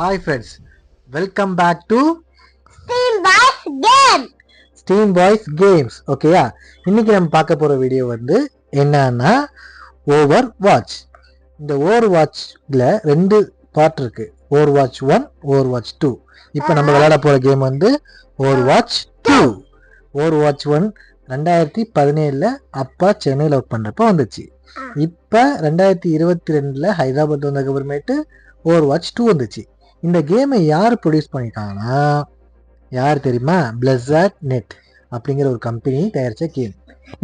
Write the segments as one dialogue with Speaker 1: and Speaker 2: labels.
Speaker 1: Hi friends welcome back to
Speaker 2: Steam Boys Game.
Speaker 1: Steam boys games ஓகேயா இன்னைக்கு நம்ம பார்க்க போற வீடியோ வந்து என்னன்னா ஓவர் வாட்ச் இந்த ஓவர் வாட்ச்ல ரெண்டு பார்ட் இருக்கு. Overwatch one Overwatch two இப்போ நம்ம விளையாட போற கேம் வந்து Overwatch two Overwatch one ரெண்டாயிரத்தி பதினேழுல அப்பா சென்னையில் ஒர்க் பண்றப்ப வந்துச்சு. இப்போ ரெண்டாயிரத்தி இருபத்தி ரெண்டுல ஹைதராபாத் வந்ததுக்கு அப்புறமேட்டு ஓவர் வாட்ச் டூ வந்துச்சு. இந்த கேமை யார் ப்ரொடியூஸ் பண்ணியிருக்காங்கன்னா யார் தெரியுமா? பிளஸர் நெட் அப்படிங்கிற ஒரு கம்பெனி தயாரித்த கேம்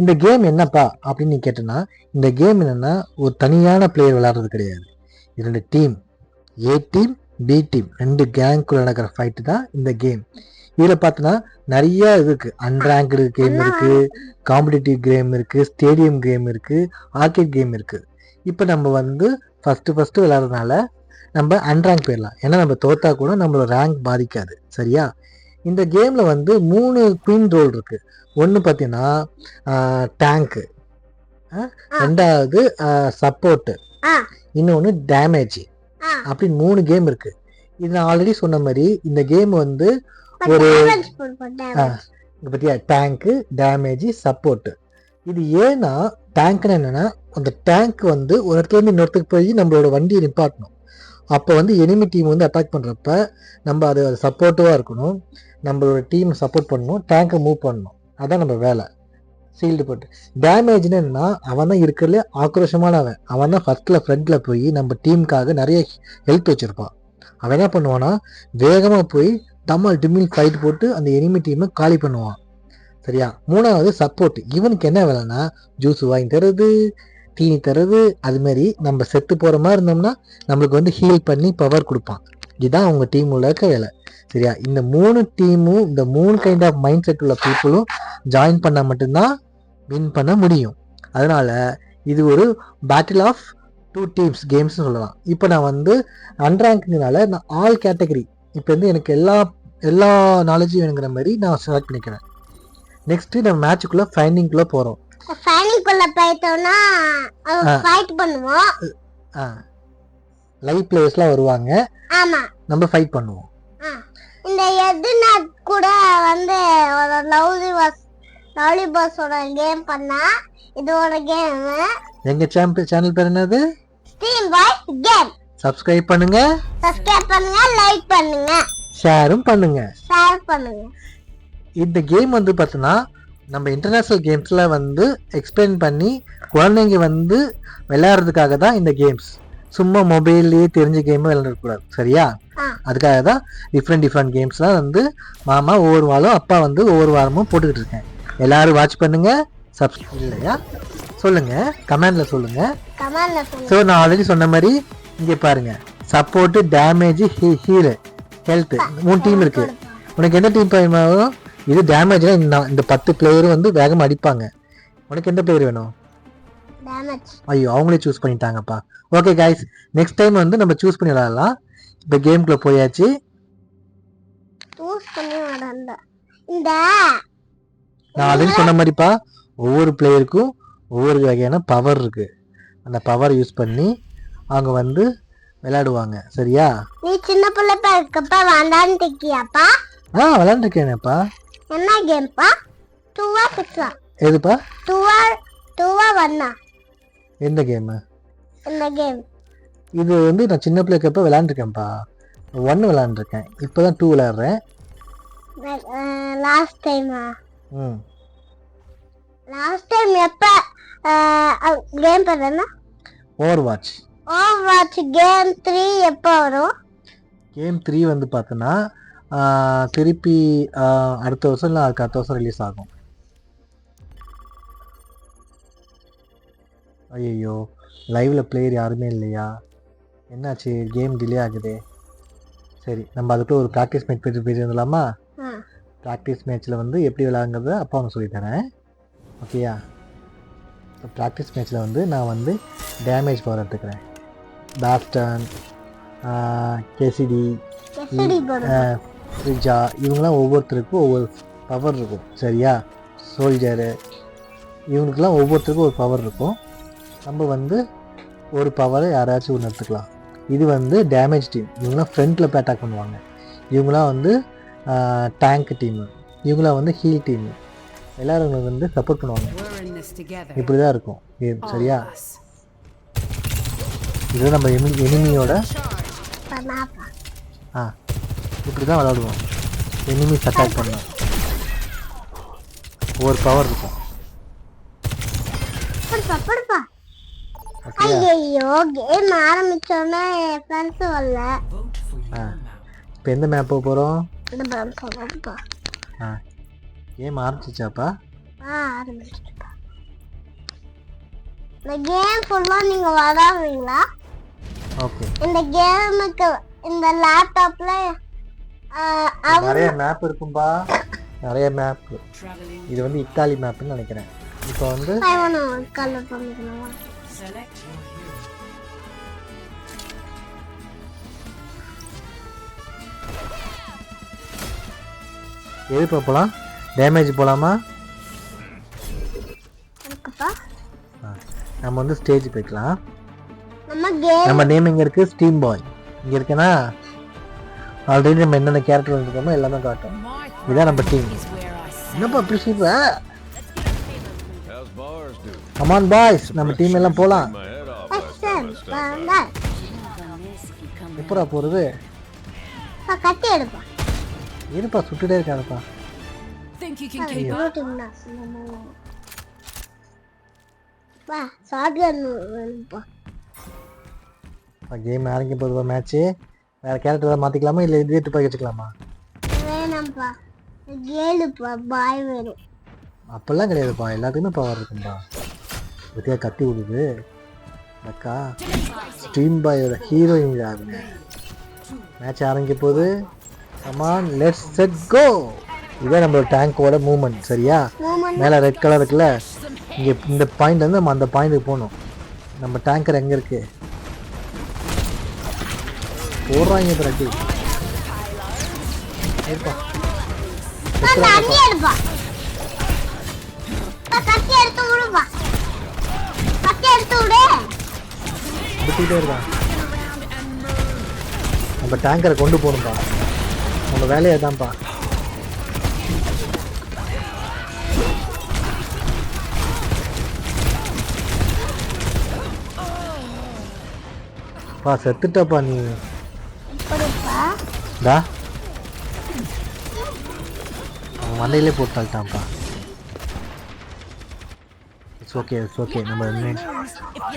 Speaker 1: இந்த கேம் என்னப்பா அப்படின்னு நீ கேட்டனா இந்த கேம் என்னென்னா ஒரு தனியான பிளேயர் விளாட்றது கிடையாது. இரண்டு team A team B team ரெண்டு கேங்குள்ள நடக்கிற ஃபைட்டு தான் இந்த கேம் இதில் பார்த்தோன்னா நிறைய இது இருக்கு. அன்ரேங்க்டு கேம் இருக்கு காம்படிட்டிவ் கேம் இருக்கு ஸ்டேடியம் கேம் இருக்கு ஆர்கேட் கேம் இருக்கு. இப்போ நம்ம வந்து ஃபஸ்ட்டு ஃபஸ்ட்டு விளாட்றதுனால நம்ம அன்ரேங்க் போயிடலாம். ஏன்னா நம்ம தோத்தா கூட நம்மளோட ரேங்க் பாதிக்காது. சரியா? இந்த கேம்ல வந்து மூணு குயின் ரோல் இருக்கு. ஒன்று பார்த்தீங்கன்னா டேங்க்கு ரெண்டாவது சப்போர்ட்டு. இன்னொன்று டேமேஜ். அப்படின்னு மூணு கேம் இருக்கு. இது நான் ஆல்ரெடி சொன்ன மாதிரி இந்த கேம் வந்து ஒரு- பத்தியா? டேங்க்கு டேமேஜ் சப்போர்ட் இது ஏன்னா டேங்க்னு என்னன்னா அந்த டேங்க் வந்து ஒரு இடத்துல இருந்து இன்னொருத்துக்கு போய் நம்மளோட வண்டியை நிப்பாட்டணும். அப்போ வந்து எனிமி டீம் வந்து அட்டாக் பண்ணுறப்ப நம்ம அது சப்போர்ட்டிவாக இருக்கணும். நம்மளோட டீம் சப்போர்ட் பண்ணணும். டேங்கை மூவ் பண்ணணும். அதான் நம்ம வேலை. சீல்டு போட்டு. டேமேஜ்னு என்னன்னா அவன் தான் இருக்கிறதுல ஆக்ரோஷமானவன். அவன் தான் ஃபர்ஸ்ட்ல ஃப்ரண்ட்ல போய் நம்ம டீமுக்காக நிறைய ஹெல்த் வச்சுருப்பான். அவன் என்ன பண்ணுவான்னா வேகமாக போய் டம்மல் டிமில் ஃபைட் போட்டு அந்த எனிமி டீமை காலி பண்ணுவான். சரியா? மூணாவது சப்போர்ட் இவனுக்கு என்ன வேலைன்னா ஜூஸ் வாங்கி தருது தீனி தருது அதுமாரி நம்ம செத்து போகிற மாதிரி இருந்தோம்னா நம்மளுக்கு வந்து ஹீல் பண்ணி பவர் கொடுப்பான். இதுதான் அவங்க டீம் உள்ள இருக்க வேலை. சரியா? இந்த மூணு டீமும் இந்த மூணு கைண்ட் ஆஃப் மைண்ட் செட் உள்ள பீப்புளும் ஜாயின் பண்ணால் மட்டும்தான் வின் பண்ண முடியும். அதனால இது ஒரு பேட்டில் ஆஃப் டூ டீம்ஸ் கேம்ஸ்னு சொல்லலாம். இப்போ நான் வந்து அன்ரேங்க்னால நான் ஆல் கேட்டகரி இப்போ வந்து எனக்கு எல்லா எல்லா நாலேஜும் வேணுங்கிற மாதிரி நான் செலக்ட் பண்ணிக்கிறேன். நெக்ஸ்ட்டு நம்ம மேட்சுக்குள்ளே ஃபைனிங்குள்ளே போகிறோம்
Speaker 2: Final குள்ள போயிட்டோம்னா. ஃபைட் பண்ணுவோம்.
Speaker 1: லைவ் பிளேயர்ஸ்லாம் வருவாங்க.
Speaker 2: ஆமா.
Speaker 1: நம்ம ஃபைட் பண்ணுவோம்.
Speaker 2: இந்த எதுனா கூட வந்து ஒரு லவ்லி பஸ் லவ்லி பஸ்ஸோட கேம் பண்ணா இதோட கேம்
Speaker 1: எங்க சாம்பியன் சேனல் பேர் என்னது?
Speaker 2: ஸ்டீம் பாய்ஸ் கேம்
Speaker 1: சப்ஸ்கிரைப் பண்ணுங்க.
Speaker 2: சப்ஸ்கிரைப் பண்ணுங்க லைக் பண்ணுங்க.
Speaker 1: ஷேரும் பண்ணுங்க.
Speaker 2: ஷேர் பண்ணுங்க.
Speaker 1: இந்த கேம் வந்து பார்த்தோன்னா நம்ம இன்டர்நேஷ்னல் கேம்ஸில் வந்து எக்ஸ்பிளைன் பண்ணி குழந்தைங்க வந்து விளையாடுறதுக்காக தான் இந்த கேம்ஸ் சும்மா மொபைல்லையே தெரிஞ்ச கேம் விளையாடக்கூடாது சரியா. அதுக்காக தான் டிஃப்ரெண்ட் டிஃப்ரெண்ட் கேம்ஸ்லாம் வந்து மாமா ஒவ்வொரு வாரம் அப்பா வந்து ஒவ்வொரு வாரமும் போட்டுக்கிட்டு இருக்கேன். எல்லாரும் வாட்ச் பண்ணுங்க சப்ஸ்கிரைப் இல்லையா? சொல்லுங்க கமெண்ட்ல சொல்லுங்க. ஸோ நான் ஆல்ரெடி சொன்ன மாதிரி இங்கே பாருங்க. சப்போர்ட் டேமேஜ் ஹீல் ஹெல்த் மூணு டீம் இருக்கு. உனக்கு எந்த டீம் வேணும் இது டேமேஜ்னா இந்த இந்த பத்து பிளேயரும் வந்து வேகமாக அடிப்பாங்க. உனக்கு எந்த பிளேயர் வேணும்? ஐயோ அவங்களே சூஸ் பண்ணிட்டாங்கப்பா. ஓகே கைஸ் நெக்ஸ்ட் டைம் வந்து நம்ம சூஸ் பண்ணி விளையாடலாம். இப்போ கேம்குள்ளே போயாச்சு.
Speaker 2: சூஸ் பண்ணி வரல இந்த.
Speaker 1: நான் ஆல்ரெடி சொன்ன மாதிரிப்பா ஒவ்வொரு பிளேயருக்கும் ஒவ்வொரு வகையான பவர் இருக்கு. அந்த பவர் யூஸ் பண்ணி அவங்க வந்து விளையாடுவாங்க. சரியா?
Speaker 2: நீ சின்ன பிள்ளை இருக்கப்ப வேண்டான்னு திக்கியாப்பா
Speaker 1: ஆ விளையாண்டுருக்கேனேப்பா.
Speaker 2: என்ன கேம்ப்பா டூவா சிக்ஸா
Speaker 1: எதுப்பா?
Speaker 2: டூவா டூவா ஒன்னா
Speaker 1: எந்த கேமு
Speaker 2: இந்த கேம்
Speaker 1: இது வந்து நான் சின்ன பிள்ளைக்கப்ப விளையாண்டுருக்கேன்ப்பா. ஒன்று விளையாண்டுருக்கேன். இப்போ தான் டூ விளையாடுறேன்
Speaker 2: லாஸ்ட் டைமா
Speaker 1: ம்.
Speaker 2: லாஸ்ட் டைம் எப்ப கேம் பேர் என்ன?
Speaker 1: Overwatch
Speaker 2: Overwatch game three எப்போ வரும்?
Speaker 1: கேம் த்ரீ வந்து பார்த்தோன்னா திருப்பி அடுத்த வருஷம் இல்லை அதுக்கு அடுத்த வருஷம் ரிலீஸ் ஆகும். ஐயோ லைவ்ல பிளேயர் யாருமே இல்லையா? என்னாச்சு? கேம் டிலே ஆகுதே. சரி நம்ம அதுக்குள்ள ஒரு ப்ராக்டிஸ் மேட்ச் போயிட்டு போயிருந்தலாமா
Speaker 2: ஆ.
Speaker 1: ப்ராக்டிஸ் மேட்ச்சில் வந்து எப்படி விளையாடுங்கிறத அப்பா உனக்கு சொல்லி தரேன். ஓகேயா இப்போ ப்ராக்டிஸ் மேட்ச்சில் வந்து நான் வந்து டேமேஜ் பவர் எடுத்துக்கிறேன். பேஸ்டன் கேசிடி ஃப்ரிட்ஜா இவங்கெல்லாம் ஒவ்வொருத்தருக்கும் ஒவ்வொரு பவர் இருக்கும் சரியா? சோல்ஜரு இவங்களுக்குலாம் ஒவ்வொருத்தருக்கும் ஒரு பவர் இருக்கும். நம்ம வந்து ஒரு பவரை யாராச்சும் ஒன்று எடுத்துக்கலாம். இது வந்து டேமேஜ் டீம் இவங்களாம் ஃப்ரண்ட்டில் போய் அட்டாக் பண்ணுவாங்க. இவங்களாம் வந்து டேங்க் டீமு இவங்களாம் வந்து ஹீல் டீமு எல்லாரும் வந்து சப்போர்ட் பண்ணுவாங்க. இப்படி தான் இருக்கும். கேம் சரியா. இது நம்ம எனிமியோட
Speaker 2: பண்ணாப்பா
Speaker 1: ஆ. இப்படி தான் விளாடுவோம். எனிமிஸ் அட்டாக் பண்ணோம் ஒவ்வொரு பவர் இருக்கும்.
Speaker 2: ஐயோ கேம் ஆரம்பிச்சோன்னே என் ஃப்ரெண்ட்ஸ் வரல.
Speaker 1: இப்போ எந்த மேப் போக போகிறோம் ஆ. கேம் ஆரம்பிச்சிச்சாப்பா?
Speaker 2: ஆ ஆரம்பிச்சிட்டுப்பா இந்த கேம் ஃபுல்லா நீங்க விளாடுவீங்களா?
Speaker 1: ஓகே
Speaker 2: இந்த கேமுக்கு இந்த லேப்டாப்ல
Speaker 1: நிறைய மேப் இருக்கும்பா. நிறைய மேப். இது வந்து இத்தாலி மேப்னு நினைக்கிறேன். இப்போ வந்து
Speaker 2: கலர் பண்ணிக்கணுமா?
Speaker 3: Select your hero.
Speaker 1: எது போகலாம் டேமேஜ் போகலாமா நம்ம வந்து ஸ்டேஜ் போய்க்கலாம்.
Speaker 2: நம்ம கேம்
Speaker 1: நம்ம நேம் இங்கே இருக்குது ஸ்டீம் பாய் இங்கே இருக்கேனா? ஆல்ரெடி நம்ம என்னென்ன கேரக்டர் வந்துருக்கோமோ எல்லாமே காட்டும். இதான் நம்ம டீம். என்னப்பா அப்படி? கமான் பாய்ஸ் நம்ம டீம் எல்லாம் போகலாம் எப்படா போகிறது
Speaker 2: கட்டி எடுப்பா.
Speaker 1: இருப்பா சுட்டுட்டே
Speaker 2: வேணும்ப்பா
Speaker 1: கேம் ஆரம்பிக்க போதுப்பா மேட்ச்சு வேறு கேரக்டர் ஏதாவது மாற்றிக்கலாமா இல்லை இதே துப்பாக்கி வச்சுக்கலாமா
Speaker 2: வேணாம்ப்பா. கேளுப்பா பாய் வேணும்.
Speaker 1: அப்போல்லாம் கிடையாதுப்பா. எல்லாத்துக்குமே பவர் இருக்கும்பா. பத்தியா கத்தி விடுது. அக்கா ஸ்ட்ரீம் பாயோட ஹீரோயின் யாருங்க மேட்ச் ஆரம்பிக்க போது come on let's set go இதான் நம்மளோட டேங்கோட மூவ்மெண்ட் சரியா?
Speaker 2: மூமெண்ட்
Speaker 1: மேலே ரெட் கலர் இருக்குல்ல? இங்கே இந்த பாயிண்ட் வந்து நம்ம அந்த பாயிண்ட்டுக்கு போகணும். நம்ம டேங்கர் எங்கே இருக்கு போடுறாங்க பிரட்டி இருப்பா
Speaker 2: தண்ணி எடுப்பா பா, கத்தி எடுத்து விடுப்பா கத்தி எடுத்து விடு
Speaker 1: எடுத்துக்கிட்டே இருக்கான் நம்ம டேங்கரை கொண்டு போகணும்ப்பா நம்ம வேலையை தான்ப்பா பா செத்துட்டப்பா நீ. டா. அவன் மண்டையிலே போட்டு தள்ளிட்டான்ப்பா இட்ஸ் ஓகே இட்ஸ் ஓகே நம்ம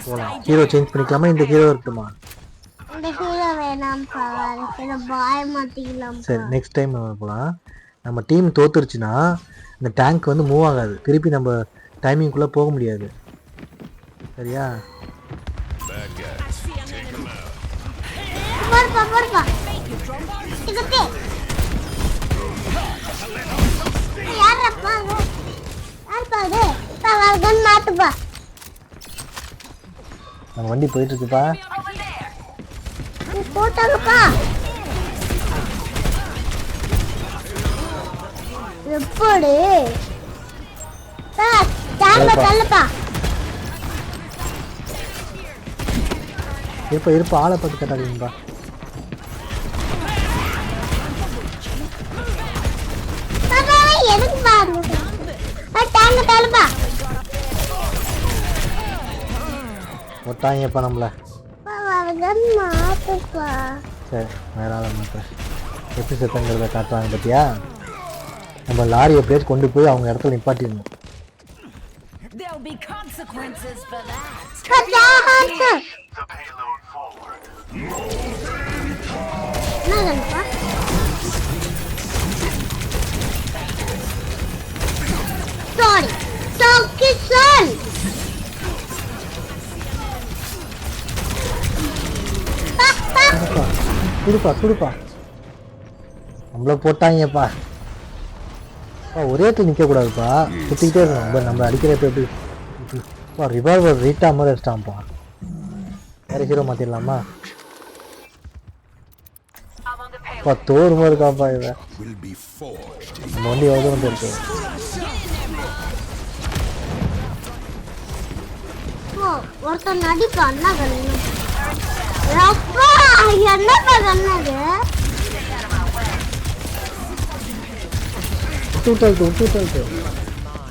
Speaker 1: போகலாம் ஹீரோ சேஞ்ச் பண்ணிக்கலாமா? இந்த ஹீரோ இருக்குமா சரி நெக்ஸ்ட் டைம் நம்ம போகலாம் நம்ம டீம் தோத்துருச்சுன்னா இந்த டேங்க் வந்து மூவ் ஆகாது. திருப்பி நம்ம டைமிங்குள்ளே போக முடியாது. சரியா?
Speaker 2: இதுக்கு. யாரப்பா அது யாருப்பா அது பா கன் மாத்துப்பா
Speaker 1: நம்ம வண்டி போயிட்டு இருக்குப்பா
Speaker 2: போட்டாங்கப்பா எப்படி? தள்ளுப்பா
Speaker 1: இருப்பா இருப்பா ஆளை பார்த்து கட்டாதீங்கப்பா.
Speaker 2: டேங்க தள்ளுப்பா
Speaker 1: ஒட்டாங்கப்பா நம்மள
Speaker 2: பா கன் மாத்துப்பா
Speaker 1: சரி வேற ஆளை மாட்டேன் எப்படி செத்தங்கிறத காட்டுறாங்க பார்த்தியா நம்ம லாரியை பேர் கொண்டு போய் அவங்க இடத்துல நிப்பாட்டிடணும்
Speaker 3: There'll be consequences for that.
Speaker 1: கொடுப்பா கொடுப்பா. நம்மள போட்டாங்கப்பா. ஒரே இடத்துல நிற்கக்கூடாதுப்பா சுற்றிக்கிட்டே இருக்கணும். நம்ம நம்ம அடிக்கிறப்ப எப்படி? இப்போ ரிவால்வர் ரீட்டா மாதிரி வச்சிட்டான்ப்பா. வேற ஹீரோ மாற்றிடலாமா அப்பா தோறு மாதிரி இருக்காப்பா இவன். நம்ம வந்து எவ்வளோ தூரம் இருக்கு
Speaker 2: ஒருத்தன் நடிப்பா என்ன என்னப்பா சொன்னது
Speaker 1: விட்டு விட்டு அழுத்து விட்டு விட்டு அழுத்து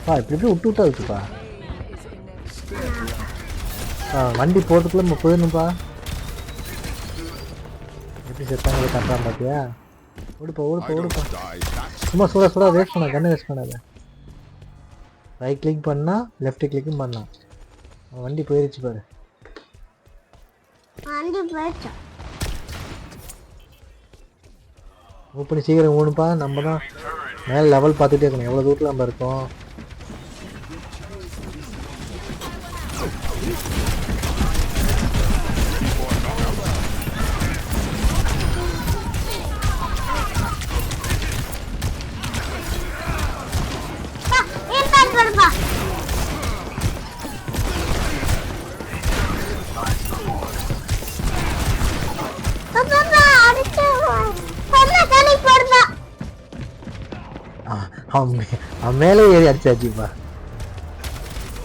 Speaker 1: பா இப்படி இப்படி விட்டு விட்டு அழுத்துப்பா ஆ வண்டி போகிறதுக்குள்ள நம்ம போயிடணும்ப்பா எப்படி செத்தாங்க கட்டுறான் பார்த்தியா ஓடுப்பா ஓடுப்பா ஓடுப்பா. சும்மா சுட சுட வேஸ்ட் பண்ண கண்ணை வேஸ்ட் பண்ணாத. ரைட் கிளிக் பண்ணா லெஃப்ட் கிளிக்கும் பண்ணலாம் வண்டி போயிருச்சு பாரு.
Speaker 2: வண்டி
Speaker 1: மூவ் பண்ணி சீக்கிரம் ஓணுப்பா நம்ம தான் மேலே லெவல் பார்த்துட்டே இருக்கணும். எவ்வளோ தூரத்தில் நம்ம இருக்கோம்? அவன் மேலே ஏறி அடிச்சாச்சுப்பா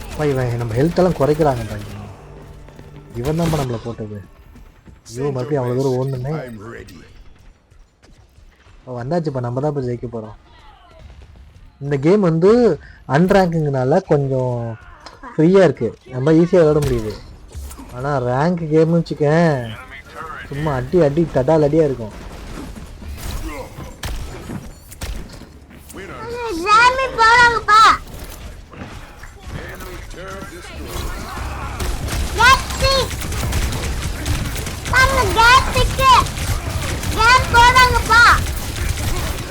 Speaker 1: அப்பா இவன் நம்ம ஹெல்த் எல்லாம் குறைக்கிறாங்கப்பா இவன். தான்ப்பா நம்மளை போட்டது. ஐயோ மறுபடியும் அவ்வளோ தூரம் ஓடணுமே. வந்தாச்சுப்பா நம்ம தான் இப்போ ஜெயிக்க போகிறோம் இந்த கேம் வந்து அன்ரேங்கிங்னால கொஞ்சம் ஃப்ரீயாக இருக்குது நம்ம ஈஸியாக விளையாட முடியுது. ஆனால் ரேங்க் கேம்னு வச்சுக்கேன் சும்மா அடி அடி தடால் அடியாக இருக்கும்.
Speaker 2: சாமி போறாங்கப்பா கேட்சிக் நம்ம கேட்சிக்கு கேம் போறாங்கப்பா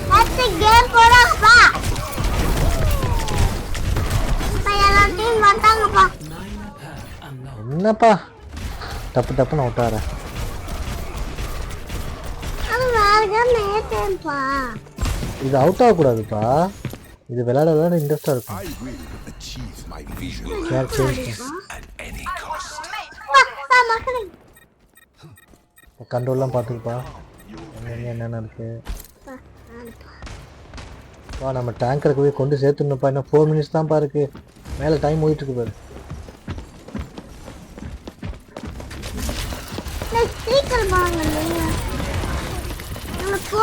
Speaker 2: கேட்சிக் கேம் போறாங்கப்பா இப்ப எல்லா டீம் வந்தாங்கப்பா
Speaker 1: என்னப்பா டப்பு டப்புன்னு விட்டார
Speaker 2: அது வேற கேம் ஏத்தேன்ப்பா
Speaker 1: இது அவுட் ஆகக்கூடாதுப்பா. இது விளையாட விளையாட இன்ட்ரெஸ்டாக இருக்கும். யார் சேஞ்ச் கண்ட்ரோல்லாம் பார்த்துக்குப்பா என்னென்ன இருக்கு? பா நம்ம டேங்கருக்கு போய் கொண்டு சேர்த்துடணும்ப்பா. இன்னும் ஃபோர் மினிட்ஸ் தான்ப்பா இருக்கு. மேலே டைம் போயிட்டு இருக்கு பாரு.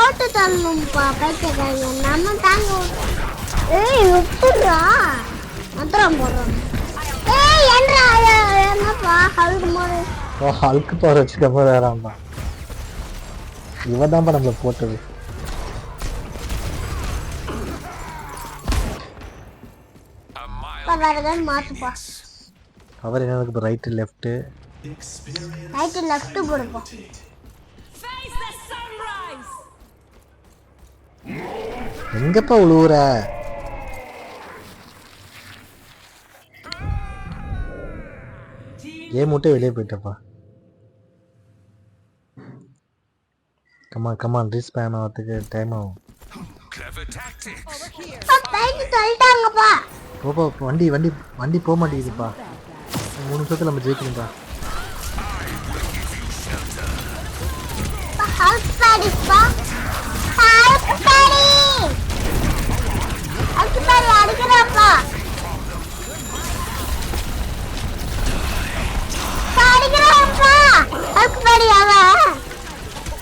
Speaker 2: போட்டு தள்ளணும்ப்பா பைத்தியக்காரங்க நம்ம தாங்க ஏய் விட்டுடுறா. மந்திரம் போடுறோம். ஏய் என்றா என்னப்பா கழுது போது?
Speaker 1: ஓ அழுக்கு பவர் வச்சுக்க போது வேறாம்ப்பா இவன் தான்ப்பா நம்மளை போட்டது.
Speaker 2: இப்போ வேற ஏதாவது மாத்துப்பா.
Speaker 1: பவர் என்ன ரைட்டு லெஃப்ட்டு
Speaker 2: ரைட்டு லெஃப்ட் போடுப்பா
Speaker 1: எங்கப்பா உழுவுற? கேம் விட்டு வெளியே போயிட்டப்பா. கமா கமான் ரீஸ் பேன் ஆகிறதுக்கு டைம் ஆகும். போப்பா வண்டி வண்டி வண்டி போக மாட்டேங்குதுப்பா. மூணு நிமிஷத்தில் நம்ம ஜெயிக்கணும்ப்பா
Speaker 2: ஹவுஸ் 빨리 안 그래 아빠 빨리 그래 아빠 아이고 빨리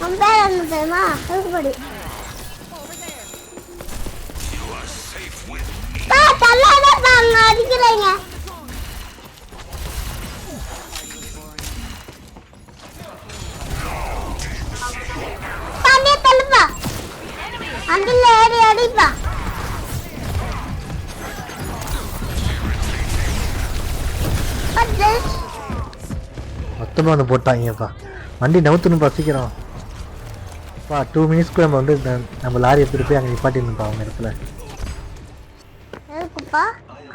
Speaker 2: 안 빨았는데 마 아이고 빨리.
Speaker 1: 빠 달라졌다 안 어디 그러냐 மொத்தமாக வந்து போட்டாங்கப்பா வண்டி நவுத்தணும்ப்பா சீக்கிரம். பா டூ மினிட்ஸ்க்கு நம்ம வந்து நம்ம லாரி எடுத்துகிட்டு போய் அங்கே நிப்பாட்டிடணும்ப்பா அவங்க இடத்துல.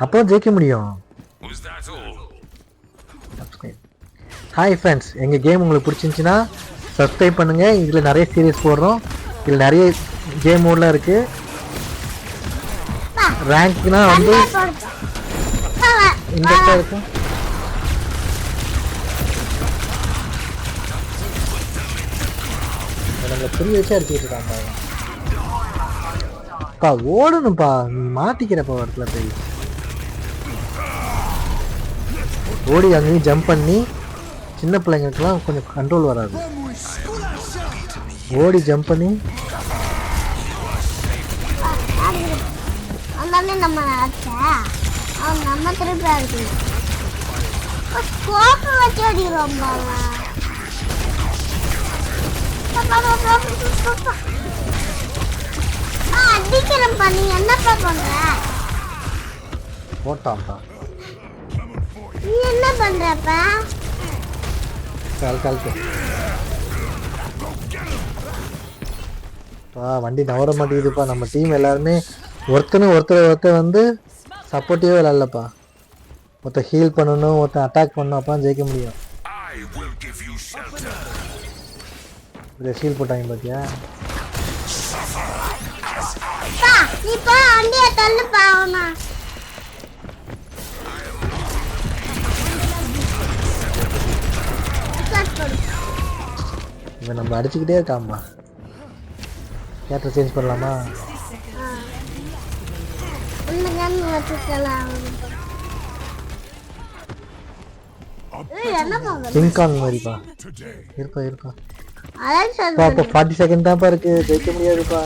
Speaker 1: அப்போ ஜெயிக்க முடியும்? ஹாய் ஃப்ரெண்ட்ஸ் எங்கள் கேம் உங்களுக்கு பிடிச்சிருந்துச்சின்னா சப்ஸ்கிரைப் பண்ணுங்கள் இதில் நிறைய சீரியஸ் போடுறோம். இதில் நிறைய கேம் மோட்லாம் இருக்குது ரேங்க்னா வந்து. இன்ட்ரெஸ்டாக இருக்கும் நம்மளை புரிய வச்சு அடிச்சுட்டு பா ஓடணும்ப்பா நீ மாட்டிக்கிறப்ப ஒரு இடத்துல போய். ஓடி அங்கேயும் ஜம்ப் பண்ணி சின்ன பிள்ளைங்களுக்குலாம் கொஞ்சம் கண்ட்ரோல் வராது. ஓடி ஜம்ப் பண்ணி.
Speaker 2: நம்ம நம்ம திருப்பி அடிக்கணும் ஸ்கோப்பு என்னப்பா பண்ற
Speaker 1: போட்டான்ப்பா.
Speaker 2: நீ என்ன பண்றப்ப
Speaker 1: கால் கால்க்கு பா வண்டி நவர மாட்டேங்குதுப்பா. நம்ம டீம் எல்லாருமே ஒருத்தனும் ஒருத்தர் ஒருத்தர் வந்து சப்போர்ட்டிவே விளாட்லப்பா ஒருத்தர் ஹீல் பண்ணணும் ஒருத்தன் அட்டாக் பண்ணணும் அப்போ ஜெயிக்க முடியும். இதில் ஹீல் போட்டாங்க பார்த்தியா
Speaker 2: பா நீ போ வண்டியை தள்ளுப்பா அவனா ஸ்டார்ட் பண்ணு
Speaker 1: இவன் நம்ம அடிச்சுக்கிட்டே இருக்காம்பா கேரக்டர் சேஞ்ச் பண்ணலாமா
Speaker 2: இந்த கன் வச்சுக்கலாம் ஏய் என்ன பண்ற
Speaker 1: கிங்காங் மாதிரிப்பா இருப்பா இருப்பா
Speaker 2: அதான்
Speaker 1: பா
Speaker 2: சொல்றேன்
Speaker 1: இப்போ ஃபார்ட்டி செகண்ட் தான்ப்பா இருக்கு. ஜெயிக்க முடியாதுப்பா.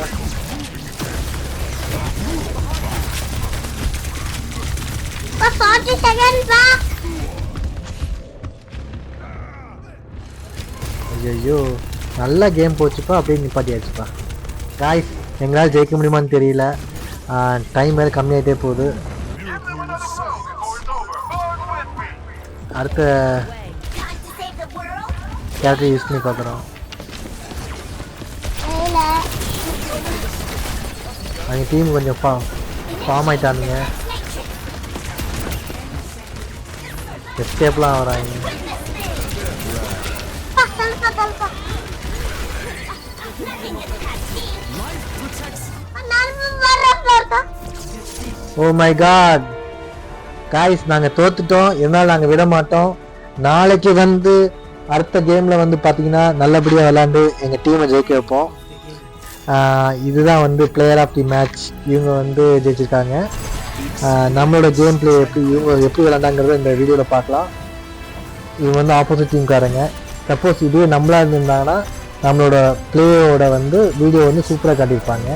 Speaker 2: பா 40 செகண்ட் பா.
Speaker 1: ஐயோ நல்லா கேம் போச்சுப்பா. அப்படியே நிப்பாட்டியாச்சுப்பா. காய்ஸ் எங்களால் ஜெயிக்க முடியுமான்னு தெரியல. டைம் வேறு கம்மியாகிட்டே போகுது. அடுத்த கேரக்டர் யூஸ் பண்ணி பார்க்குறோம். அவங்க டீம் கொஞ்சம் ஃபா ஃபார்ம் ஆகிட்டானுங்க எஸ்கேப்லாம் வராங்க. ஓ மை காட் காய்ஸ் நாங்கள் தோத்துட்டோம். இருந்தாலும் நாங்கள் விட மாட்டோம். நாளைக்கு வந்து அடுத்த கேமில் வந்து பார்த்தீங்கன்னா நல்லபடியாக விளாண்டு எங்கள் டீமை ஜெயிக்க வைப்போம். இதுதான் வந்து பிளேயர் ஆஃப் தி மேட்ச் இவங்க வந்து ஜெயிச்சிருக்காங்க. நம்மளோட கேம் பிளே எப்படி இவங்க எப்படி விளாண்டாங்கிறத இந்த வீடியோவில் பார்க்கலாம். இவங்க வந்து ஆப்போசிட் டீம்காரங்க சப்போஸ் இதுவே நம்மளாக இருந்திருந்தாங்கன்னா நம்மளோட பிளேயோட வந்து வீடியோ வந்து சூப்பராக காட்டியிருப்பாங்க.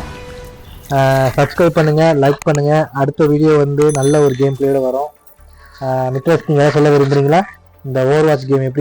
Speaker 1: சப்ஸ்கிரைப் பண்ணுங்கள் லைக் பண்ணுங்கள் அடுத்த வீடியோ வந்து நல்ல ஒரு கேம் பிளேயோட வரும். மித்ரஸ் நீங்கள் சொல்ல விரும்புகிறீங்களா இந்த ஓவர் வாட்ச் கேம் எப்படி